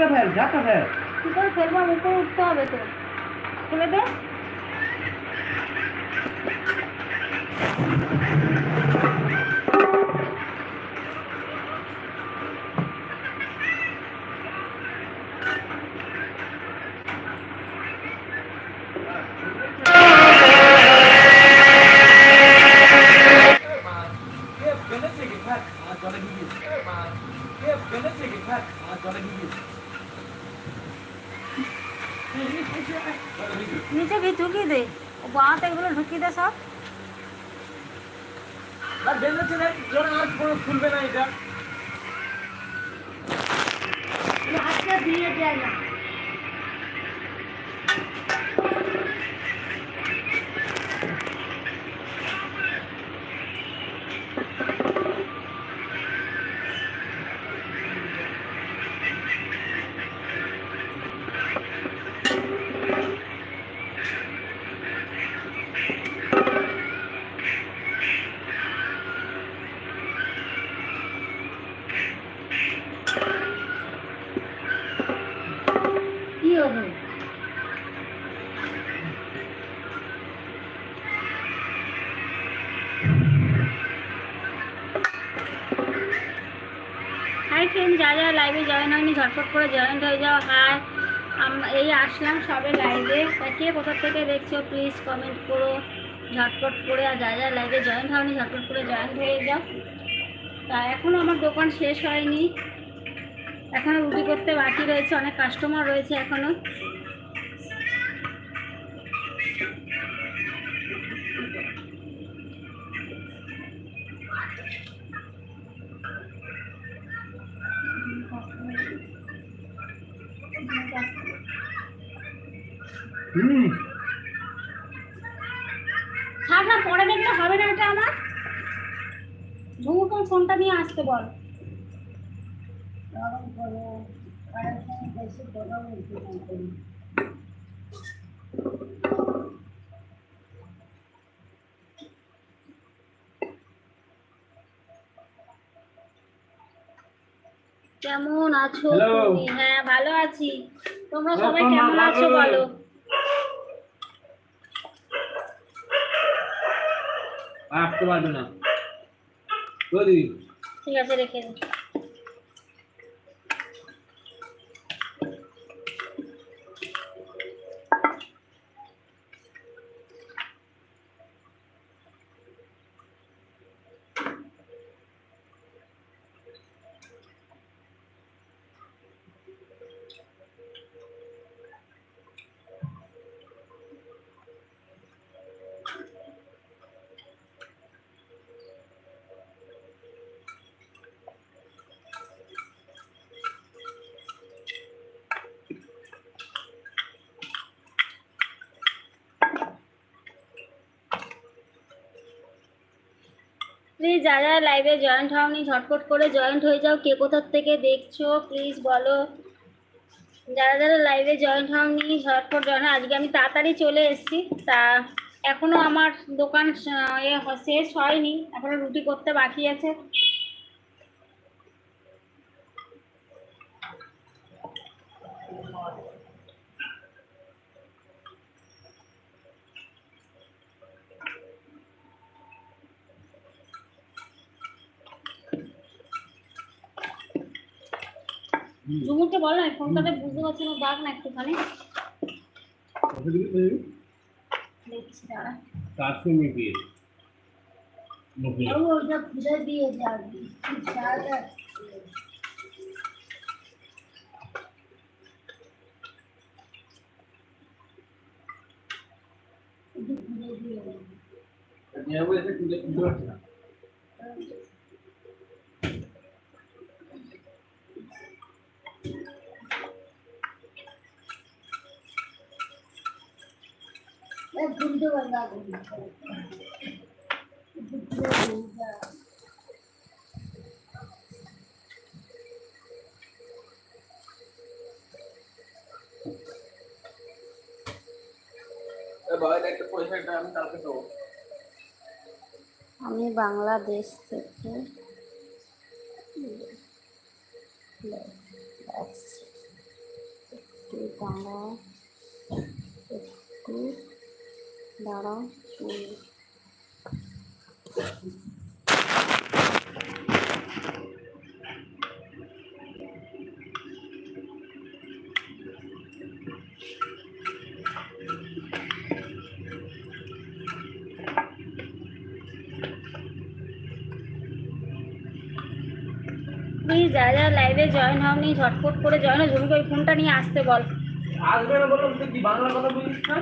ঝাঁটা ফেল ঝাঁটা ফেল কি করে ফেলব আমি উপরে উঠতে হবে তো খুলে দে নিচে ভি ঢুকিয়ে দে? ও বাঁতে এগুলো ঢুকিয়ে দে সব। খুলবে না এটা। আজকে দিয়ে দেয় না। ঝটপট করে জয়েন্ট হয়ে যাও হাই এই আসলাম সবে লাইভে কে কোথা থেকে দেখছ? প্লিজ কমেন্ট করো। ঝটপট করে আর যা যা লাইভে জয়েন্ট হয়নি ঝটপট করে জয়েন্ট হয়ে যাও। তা এখনও আমার দোকান শেষ হয়নি। এখনও রুটি করতে বাকি রয়েছে, অনেক কাস্টমার রয়েছে এখনও। হুম। থাক না পরে দেখলে হবে না এটা আমার ঝুমুকে ফোনটা নিয়ে আসতে বল। কেমন আছো তুমি? হ্যাঁ ভালো আছি। তোমরা সবাই কেমন আছো বলো? আসতে পারবে না। বলি ঠিক আছে রেখে দিই যারা লাইভে জয়েন্ট হওনি, ঝটপট করে জয়েন্ট হয়ে যাও। কে কোথার থেকে দেখছ? প্লিজ বলো। যারা যারা লাইভে জয়েন্ট হওনি, ঝটপট জয়েন আজকে আমি তাড়াতাড়ি চলে এসেছি। তা এখনও আমার দোকান শেষ হয়নি। এখনও রুটি করতে বাকি আছে। ঝুমুরকে বলো না ফোনটাতে বুঝতে পারছি না ডাক না একটুখানি। দেখছি দাঁড়া। চারশো মিটিয়ে ওটা খুঁজে দিয়ে যাবি যাব এসে তুলে তুলতে পারছি না। আমি বাংলাদেশ থেকে আসছি। এই দাঁড়াও একটু দাঁড়াও শুনি যারা যারা লাইভে জয়েন হওনি ঝটফট করে জয়েন হও। জমিকে ওই ফোনটা নিয়ে আসতে বল। আসবে না বললাম, তুই কি বাংলা কথা বলিস না?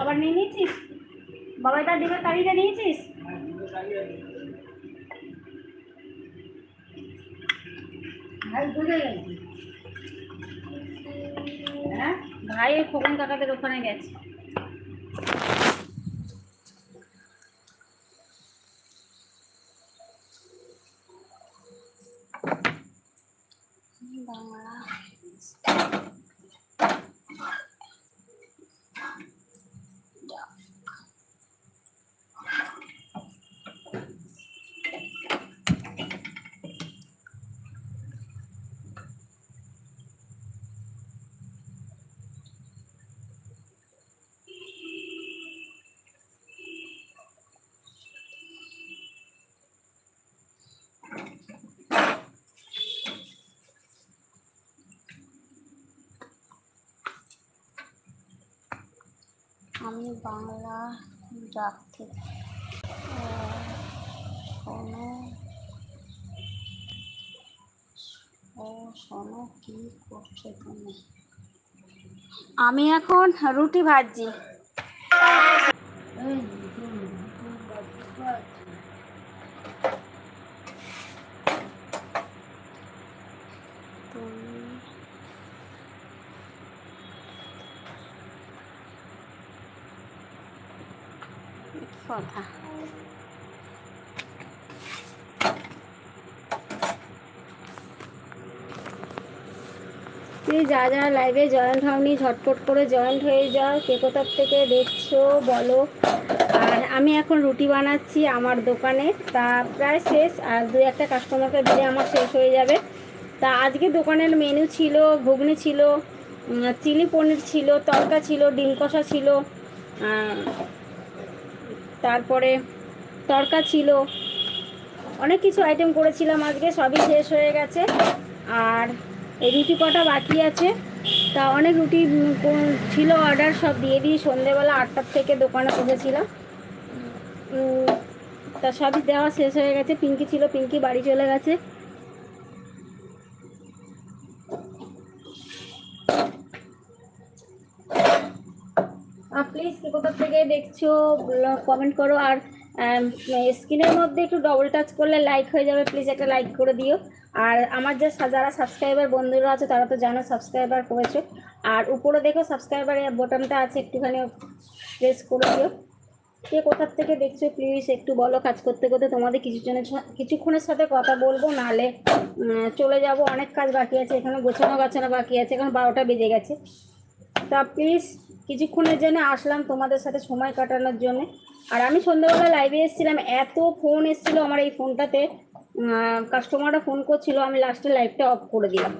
আবার নিয়ে নিয়েছিস? বাবাই তার ডিমের তাড়িটা নিয়েছিস? ভাই হ্যাঁ? খোকন কাকাদের ওখানে গেছে। আমি বাংলা ডাক থেকে শোনো। ও শোনো কি করছ তুমি? আমি এখন রুটি ভাজছি তুমি কি কথা যা যারা লাইভে জয়েন্ট হওনি ঝটপট করে জয়েন্ট হয়ে যাও কে কোথার থেকে দেখছ বলো। আর আমি এখন রুটি বানাচ্ছি আমার দোকানে, তা প্রায় শেষ, আর দু একটা কাস্টমারকে দিলে আমার শেষ হয়ে যাবে। তা আজকে দোকানের মেনু ছিল, ঘুগনি ছিল চিলি পনির ছিল, তরকা ছিল, ডিম কষা ছিল তারপরে তরকা ছিল। অনেক কিছু আইটেম করেছিলাম আজকে, সবই শেষ হয়ে গেছে। আর এই রুটি কটা বাকি আছে, তা অনেক রুটি ছিল অর্ডার সব দিয়ে দিই। সন্ধেবেলা আটটার থেকে দোকানে বসেছিলাম। তা সবই দেওয়া শেষ হয়ে গেছে। পিঙ্কি ছিল, পিঙ্কি বাড়ি চলে গেছে প্লিজ কে কোথা থেকে দেখছ কমেন্ট করো আর স্ক্রিনের মধ্যে একটু ডবল টাচ করলে লাইক হয়ে যাবে প্লিজ একটা লাইক করে দিও। আর আমার যে যারা সাবস্ক্রাইবার বন্ধুরা আছে, তারা তো জানো সাবস্ক্রাইবার করেছ। আর উপরে দেখো সাবস্ক্রাইবার বোতামটা আছে, একটুখানি প্রেস করে দিও। কে কোথার থেকে দেখছ প্লিজ একটু বলো কাজ করতে করতে, তোমাদের কিছুজনের কিছুক্ষণের সাথে কথা বলব, নাহলে চলে যাব, অনেক কাজ বাকি আছে, এখানে গোছানো গাছানো বাকি আছে, এখন বারোটা বেজে গেছে। তা প্লিজ কিছুক্ষণের জন্য আসলাম তোমাদের সাথে সময় কাটানোর জন্য। আর আমি সন্ধ্যাবেলা লাইভে এসেছিলাম, এত ফোন এসেছিল আমার এই ফোনটাতে কাস্টমাররা ফোন করছিল, আমি লাস্টে লাইভটা অফ করে দিলাম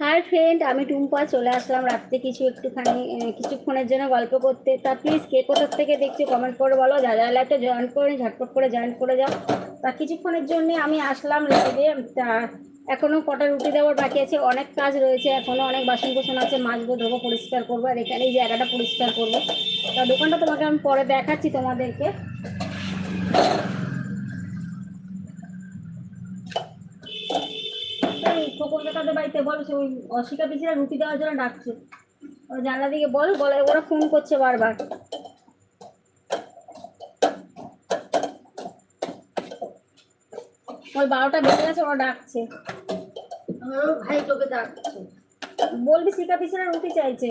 হাই ফ্রেন্ড আমি টুম্পা চলে আসলাম রাত্রে কিছু একটুখানি কিছুক্ষণের জন্য গল্প করতে। তা প্লিজ কে কোথার থেকে দেখছি কমেন্ট করে বলো। যা যা লাইভটা জয়েন করে ঝটপট করে জয়েন করে যাও। তা কিছুক্ষণের জন্য আমি আসলাম লাইভে তা এখনও কটা রুটি দেওয়ার বাকি আছে, অনেক কাজ রয়েছে। এখনও অনেক বাসন কোসন আছে, মাজবো, ধোবো, পরিষ্কার করব, আর এখানে এই জায়গাটা পরিষ্কার করব। তা দোকানটা তোমাকে আমি পরে দেখাচ্ছি তোমাদেরকে। বাড়িতে বল সে ওই অশিকা পিছিয়ে রুটি দেওয়ার জন্য ডাকছে। ওই জানলা দিকে বল বলে ওরা ফোন করছে বারবার। ওই বারোটা বেজে গেছে ওরা ডাকছে। আমারও ভাই তোকে ডাকছে। বলবি শিকা পিছনে রুটি চাইছে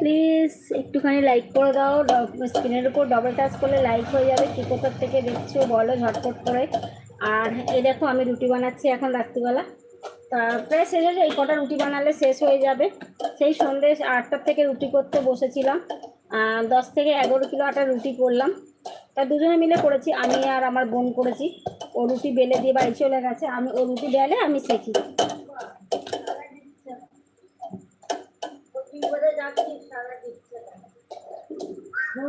প্লিজ একটুখানি লাইক করে দাও স্ক্রিনের উপর ডবল টাচ করলে লাইক হয়ে যাবে। কি কোথার থেকে দেখছ বলো ঝটপট করে। আর এই দেখো আমি রুটি বানাচ্ছি এখন রাত্রিবেলা। তা প্রায় শেষ হয়ে যায়, এই কটা রুটি বানালে শেষ হয়ে যাবে। সেই সন্ধ্যে আটটার থেকে রুটি করতে বসেছিলাম। দশ থেকে এগারো কিলো আটা রুটি করলাম। তা দুজনে মিলে করেছি, আমি আর আমার বোন করেছি। ও রুটি বেলে দিয়ে বাড়ি চলে গেছে, আমি ও রুটি বেলে, আমি শেখি যাচ্ছি সারা দিচ্ছে না ফোন করছে তা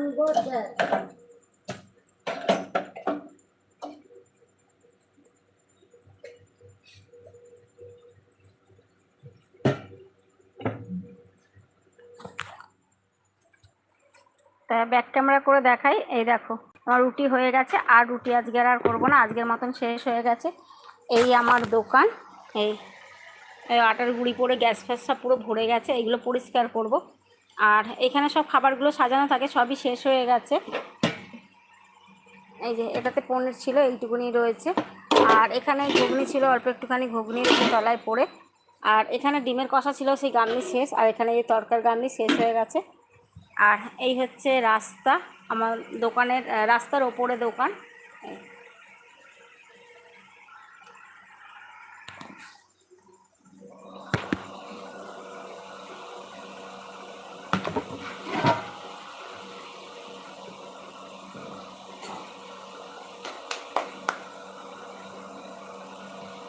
ব্যাক ক্যামেরা করে দেখাই। এই দেখো, আমার রুটি হয়ে গেছে। আর রুটি আজকে আর করব না, আজকের মতন শেষ হয়ে গেছে। এই আমার দোকান, এই এই আটার গুঁড়ি পরে গ্যাস ফ্যাস সব পুরো ভরে গেছে, এইগুলো পরিষ্কার করব। আর এখানে সব খাবারগুলো সাজানো থাকে, সবই শেষ হয়ে গেছে। এই যে এটাতে পনির ছিল, এইটুকুনি রয়েছে। আর এখানে ঘুগনি ছিল, অল্প একটুখানি ঘুগনি রয়েছে তলায় পড়ে। আর এখানে ডিমের কষা ছিল, সেই গামনি শেষ। আর এখানে এই তরকার গামনি শেষ হয়ে গেছে। আর এই হচ্ছে রাস্তা, আমার দোকানের, রাস্তার ওপরে দোকান।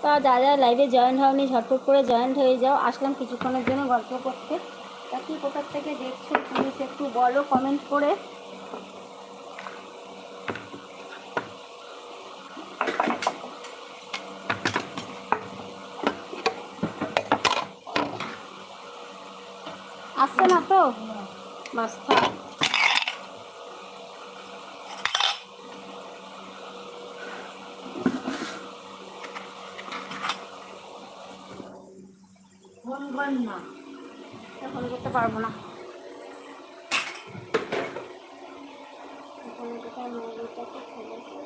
তা যা লাইভে জয়েন্ট হওনি, ঝটপট করে জয়েন্ট হয়ে যাও। আসলাম কিছুক্ষণের জন্য গল্প করতে। তা কি কোথার থেকে দেখছ প্লিজ একটু বলো কমেন্ট করে। আসছে না তো? বাস ফোন কর না। এখন করতে পারব না। এখন কোথায় ফেলেছি।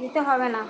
দিতে হবে না।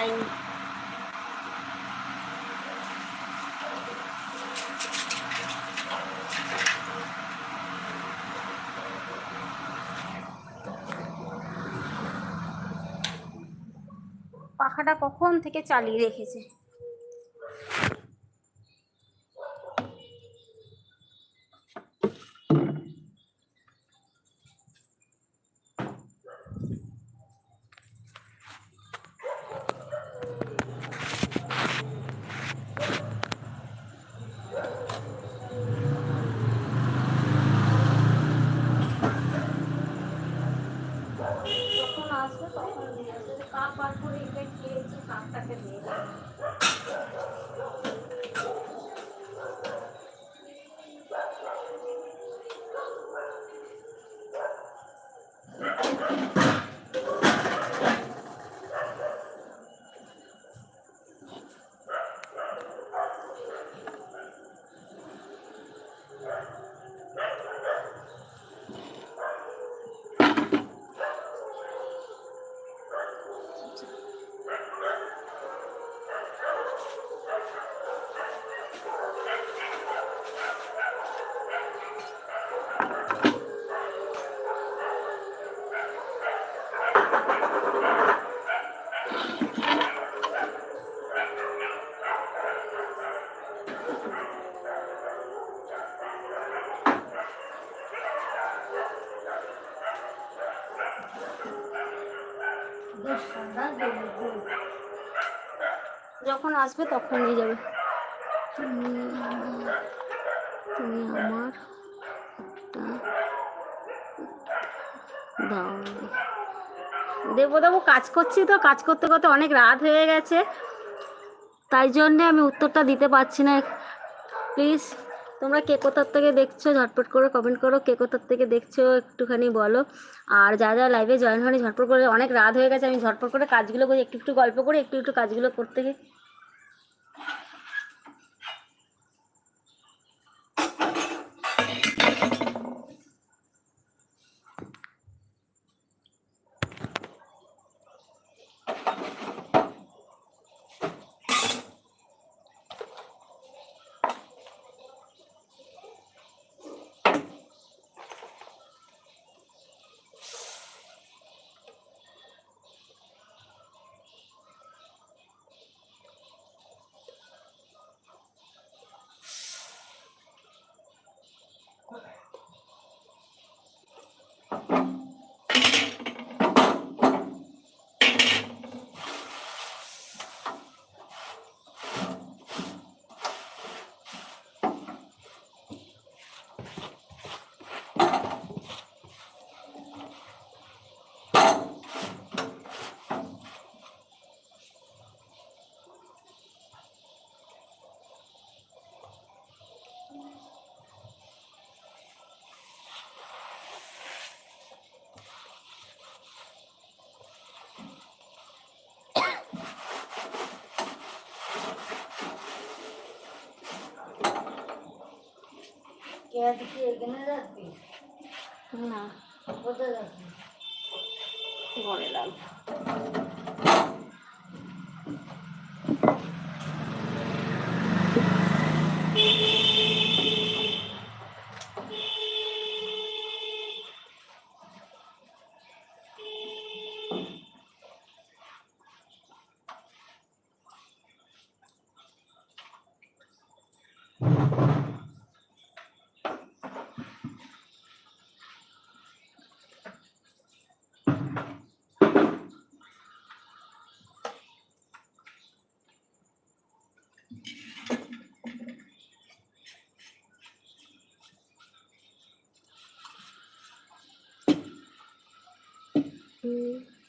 টাইম পাখাটা কখন থেকে চালিয়ে রেখেছে? আসবে তখন নিয়ে যাবে। তুমি তুমি আমার দাও। দেবো দেবো কাজ করছি তো, কাজ করতে করতে অনেক রাত হয়ে গেছে। তাই জন্যে আমি উত্তরটা দিতে পারছি না। প্লিজ, তোমরা কে কোথার থেকে দেখছ, ঝটপট করে কমেন্ট করো। কে কোথার থেকে দেখছ, একটুখানি বলো। আর যা যা লাইভে জয়েন হয়নি, ঝটপট করে, অনেক রাত হয়ে গেছে, আমি ঝটপট করে কাজগুলো করি একটু একটু গল্প করে, একটু একটু কাজগুলো করতে গিয়ে। কে কি এখানে রাখবি না। কোথায় রাখবি ঘরে লাগ 嗯。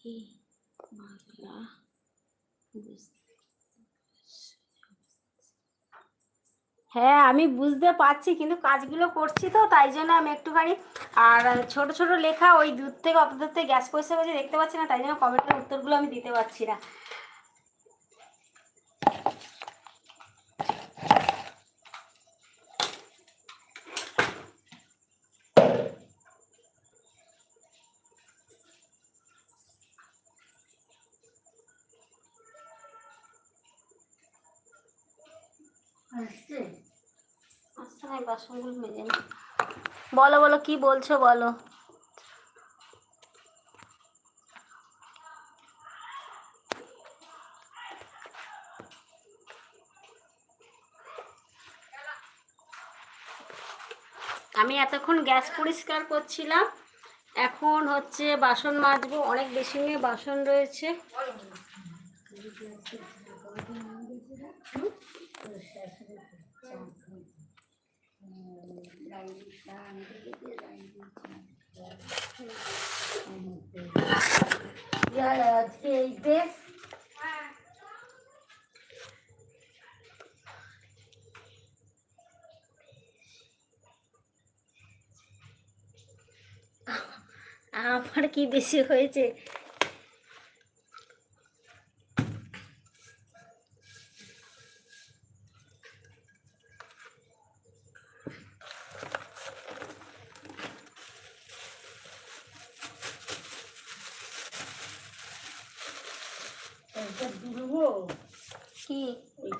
কি বাংলা হ্যাঁ আমি বুঝতে পারছি, কিন্তু কাজগুলো করছি তো, তাই জন্য আমি একটুখানি, আর ছোট ছোট লেখা ওই দূর থেকে, অত দূর থেকে গ্যাস পয়সা দেখতে পাচ্ছি না, তাই জন্য কমেন্টের উত্তরগুলো আমি দিতে পারছি না আসছে আচ্ছা আমি বাসনগুলো মেজে নিই। বলো বলো, কি বলছো বলো। আমি এতক্ষণ গ্যাস পরিষ্কার করছিলাম। এখন হচ্ছে বাসন মাজবো, অনেক বেশি নিয়ে বাসন রয়েছে। আমার কি বেশি হয়েছে এটা কি? ওই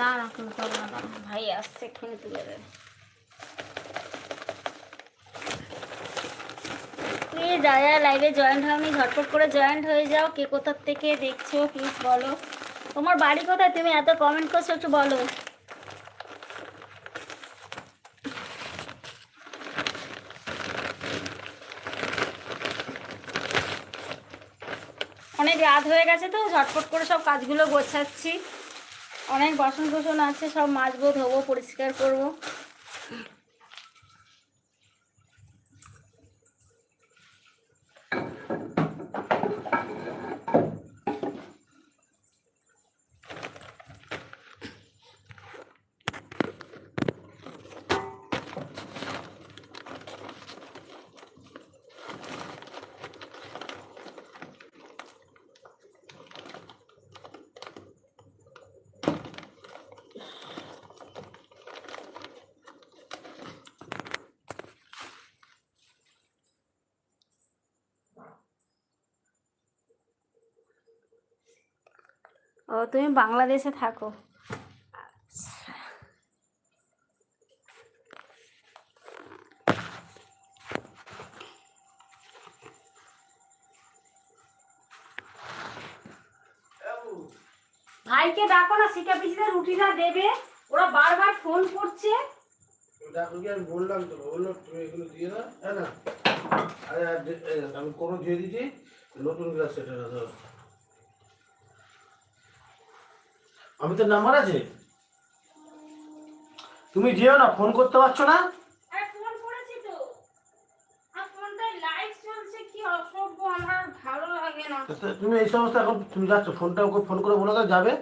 না না তুমি করো না। ভাই আসছে এক্ষুনি তুলে দেবে প্লিজ যারা লাইভে জয়েন্ট হয়নি, ঝটপট করে জয়েন্ট হয়ে যাও। কে কোথার থেকে দেখছ প্লিজ বলো। তোমার বাড়ি কোথায়? তুমি এত কমেন্ট করছ, একটু বলো। অনেক রাত হয়ে গেছে তো, ঝটপট করে সব কাজগুলো গোছাচ্ছি। অনেক বাসন কোসন আছে, সব মাজবো, ধোবো, পরিষ্কার করব। ও, তুমি বাংলাদেশে থাকো। ভাইকে ডাকো না শিকা পিছিয়ে রুটিটা দেবে। ওরা বারবার ফোন করছে। ডাক্তারকে আমি বললাম তো? বলল, তুমি এগুলো দিয়ে হ্যাঁ না? আরে আমি কোনো দিয়ে দিচ্ছি? নতুন গ্লাস সেটা দাও আমি তো নাম্বার আছে। তুমি যেও না ফোন করতে পারছ না? তুমি এই সমস্ত এখন তুমি যাচ্ছ ফোনটা ওকে ফোন করে বলে দাও যাবে?